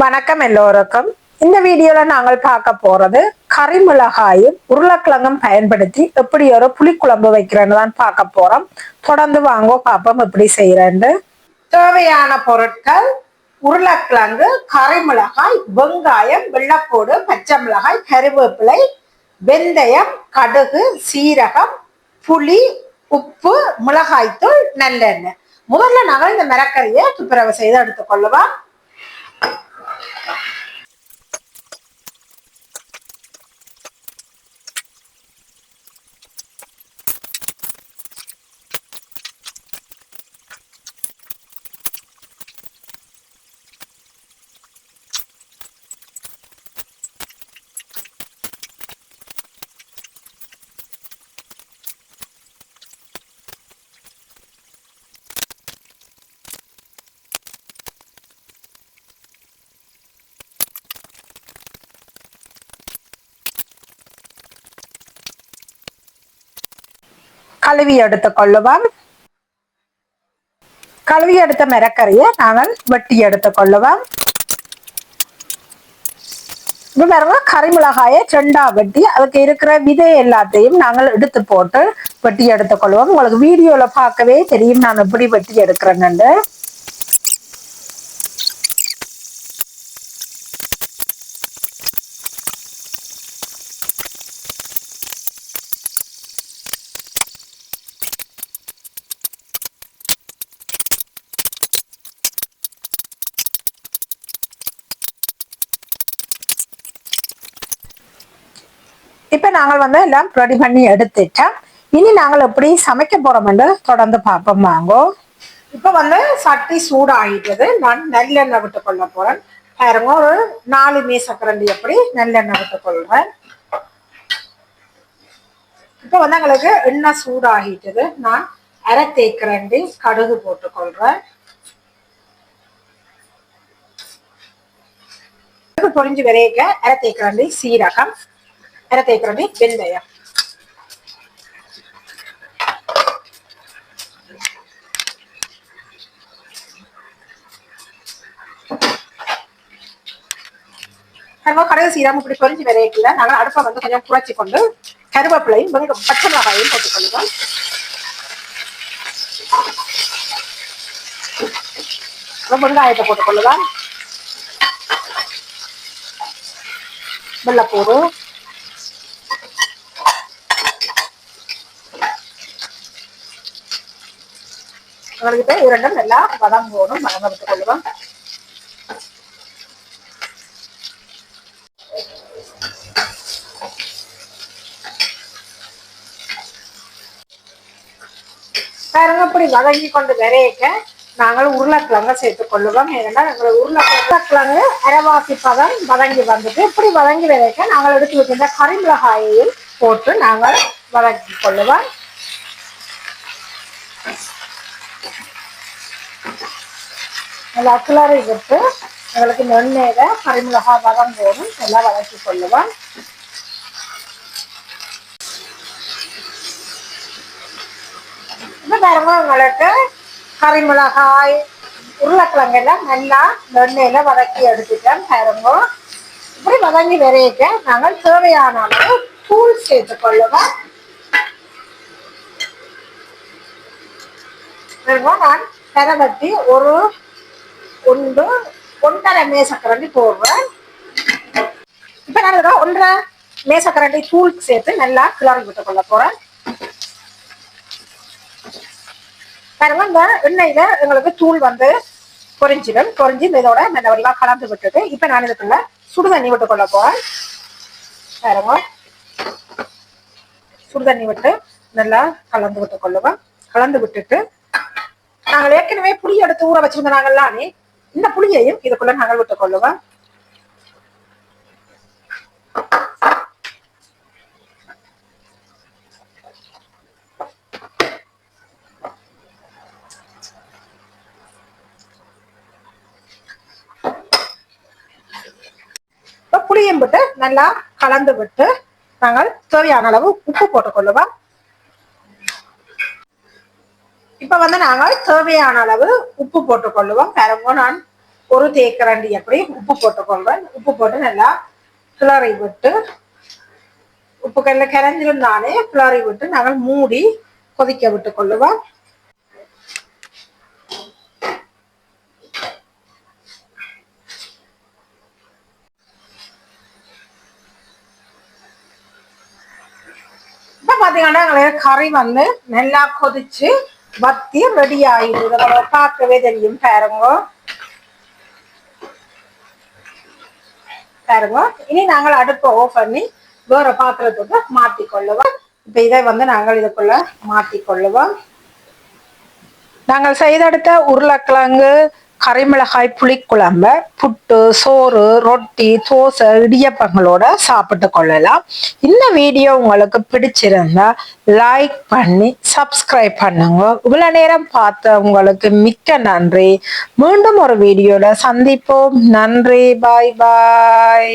வணக்கம் எல்லோருக்கும். இந்த வீடியோல நாங்கள் பார்க்க போறது கறிமிளகாயும் உருளைக்கிழங்கும் பயன்படுத்தி எப்படி ஒரு புளிக்குழம்பு வைக்கிறேன்னு தான் பார்க்க போறோம். தொடர்ந்து வாங்க பார்ப்போம் எப்படி செய்யறேன்னு. தேவையான பொருட்கள் உருளைக்கிழங்கு கறிமிளகாய் வெங்காயம் வெள்ளப்பூடு பச்சை மிளகாய் கருவேப்பிலை வெந்தயம் கடுகு சீரகம் புளி உப்பு மிளகாய்த்தூள் நல்லெண்ணெய். முதல்ல நாங்கள் இந்த மிரக்கறியை துப்புரவு செய்து எடுத்துக்கொள்ளுவோம். கழுவி எடுத்துக் கொள்ளுவோம். கழுவி எடுத்த மிரக்கறியை நாங்கள் வெட்டி எடுத்து கொள்ளுவோம். இப்போ பாருங்க கறிமிளகாயை செண்டா வெட்டி அதுக்கு இருக்கிற விதை எல்லாத்தையும் நாங்கள் எடுத்து போட்டு வெட்டி எடுத்துக்கொள்வோம் உங்களுக்கு வீடியோவில் பார்க்கவே தெரியும் நான் எப்படி வெட்டி எடுக்கிறேன்னு. இப்ப நாங்கள் வந்து எல்லாம் ரெடி பண்ணி எடுத்துட்டோம். இனி நாங்கள் எப்படி சமைக்க போறோம்னு தொடர்ந்து பார்ப்போம். வாங்கோ. இப்ப வந்து சட்டி சூடாகிட்டது நான் நல்லெண்ணெய் விட்டு கொள்ள போறேன். பாருங்க ஒரு நாலு மீசக்கரண்டி எப்படி நல்லெண்ணெய் விட்டு கொள்றேன் இப்ப வந்து எங்களுக்கு எண்ணெய் சூடாகிட்டது. நான் அரை தேக்கரண்டி கடுகு போட்டு கொள்றேன் பொரிஞ்சு விரைக்க அரை தேக்கரண்டி சீரகம். அரை தேக்கரண்டி வெந்தயம் நம்ம கடுகு சீராம இப்படி பொறிஞ்சு விரைக்கல நாங்கள் அடுப்பை வந்து கொஞ்சம் குறைச்சி கொண்டு கருவேப்பிலையும் பச்சை மிளகாயும் போட்டுக்கொள்ளுவோம் வெங்காயத்தை போட்டுக்கொள்ளுவோம் வெள்ளைப்பூடு உங்களுக்கு இரண்டும் நல்லா வதங்கணும் வதங்க விட்டுக் கொள்ளுவோம். பாருங்க இப்படி வதங்கி கொண்டு விரையக்க நாங்கள் உருளைக்கிழங்க சேர்த்து கொள்ளுவோம். ஏன்னா எங்களை உருளை உருளைக்கிழங்கு அரைவாசி பதம் வதங்கி வந்துட்டு இப்படி வதங்கி விரைக்க நாங்கள் எடுத்து நல்லா கிளறி விட்டு எங்களுக்கு நெண்ணெயில பரிமிளகா வதம் போதும். நல்லா வதக்கி கொள்ளுவோம். இப்போ பாருங்க உங்களுக்கு? கறிமிளகாய் உருளைக்கிழங்கு எல்லாம் நல்லா நெண்ணெயில வதக்கி எடுத்துட்டேன் பாருங்க. இப்படி வதங்கி விரையிக்க நாங்கள் தேவையான அளவு தூள் சேர்த்துக் கொள்ளுவோம். பாருங்க நான் கரவத்தி ஒரு ஒன்று ஒன்றரை மேசக்கரண்டி போடுறேன். இப்போ நான் ஒன்றரை மேசக்கரண்டி தூள் சேர்த்து நல்லா கிளறி விட்டு கொள்ள போறேன். பாருங்க இந்த எண்ணெயில் எங்களுக்கு தூள் வந்து பொரிஞ்சிடும் பொரிஞ்சு இந்த இதோட நல்லவெல்லாம் கலந்து விட்டுட்டு இப்போ நான் இதுக்குள்ள சுடு தண்ணி விட்டு கொள்ள போகிறேன் பாருங்க. சுடு தண்ணி விட்டு நல்லா கலந்து விட்டு கொள்ளுவேன் கலந்து விட்டுட்டு நாங்கள் ஏற்கனவே புளி எடுத்து ஊற வச்சிருந்தாங்கல்லானே இந்த புளியையும் இதுக்குள்ள நாங்கள் விட்டுக் கொள்ளுவோம். புளியும் விட்டு நல்லா கலந்து விட்டு நாங்கள் தேவையான அளவு உப்பு போட்டுக் கொள்ளுவோம் இப்போ வந்து நாங்கள் தேவையான அளவு உப்பு போட்டுக்கொள்ளுவோம். கொள்ளுவோம் நான் ஒரு தேக்கரண்டி அப்படி உப்பு போட்டுக்கொள்வேன் உப்பு போட்டு நல்லா கிளறி விட்டு உப்பு கல்ல கரைஞ்சிருந்தாலே கிளறி விட்டு நாங்கள் மூடி கொதிக்க விட்டு கொள்ளுவோம். இப்ப பாத்தீங்கன்னா எங்களுக்கு கறி வந்து நல்லா கொதிச்சு வத்தி ரெடி ஆயிடுது பார்க்கவே தெரியும். பாருங்க. பாருங்க. இனி நாங்கள் அடுப்பை ஓ பண்ணி வேற பாத்திரத்துக்கு மாத்தி கொள்ளுவோம் இப்ப இதை வந்து நாங்கள் இதுக்குள்ள மாத்தி கொள்ளுவோம் நாங்கள் செய்தெடுத்த உருளைக்கிழங்கு கரைமிளகாய் புளிக்குழம்ப புட்டு சோறு ரொட்டி தோசை இடியப்பங்களோட சாப்பிட்டு கொள்ளலாம். இந்த வீடியோ உங்களுக்கு பிடிச்சிருந்தா லைக் பண்ணி சப்ஸ்கிரைப் பண்ணுங்க. இவ்வளோ நேரம் பார்த்த உங்களுக்கு மிக்க நன்றி. மீண்டும் ஒரு வீடியோவில் சந்திப்போம். நன்றி. பாய் பாய்